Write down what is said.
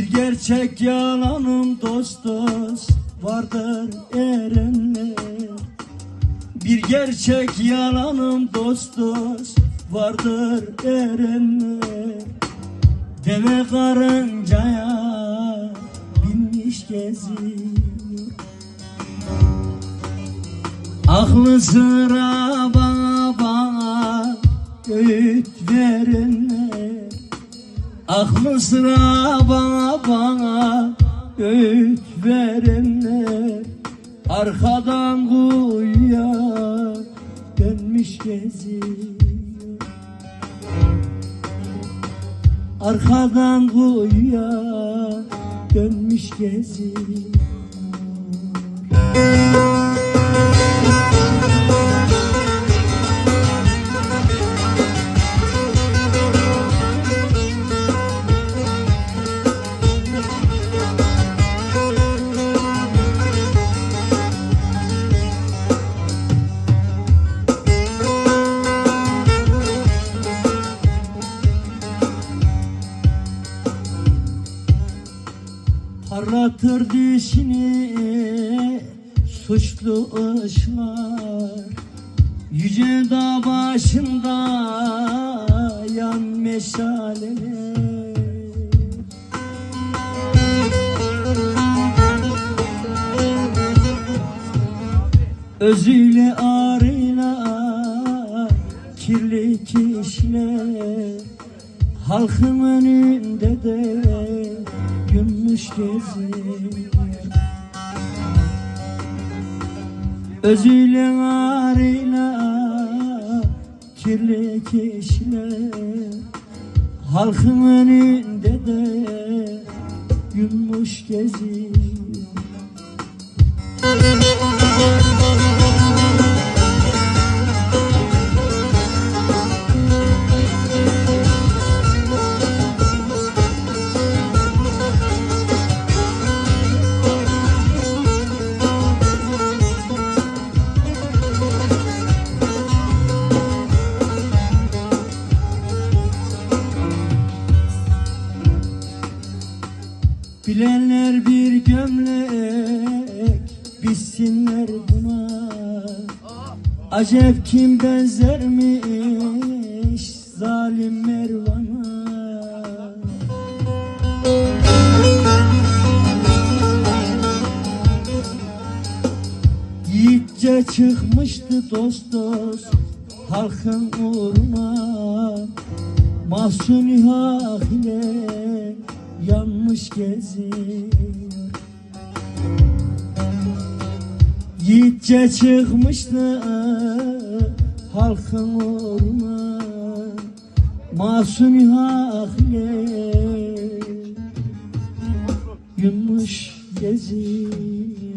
gerçek yalanım dost dost vardır erenler Bir gerçek yalanım dost dost vardır erenler Deve karıncaya binmiş geziyor. Aklı sıra bana bana öğüt verenler Aklı sıra bana bana öğüt verenler. Arkadan kuyuya dönmüş geziyor. Arkadan kuyuya dönmüş geziyor Parlatır dişini suçlu ışlar Yüce dağ başında yan meşaleler. Özüyle arıyla kirli kişiler Halkın önünde de gümüş geziyor Özüyle arıyla kirli kişiler. Halkın önünde de gümüş geziyor Bilenler bir gömlek Bitsinler buna. Acep kim benzermiş Zalim Mervan'a? Yiğitçe çıkmıştı dost dost Halkın uğruna. Mahsuni hak ile yanmış geziyor Yiğitçe çıkmıştı halkın uğruna. Masumi hak ile Yunmuş geziyor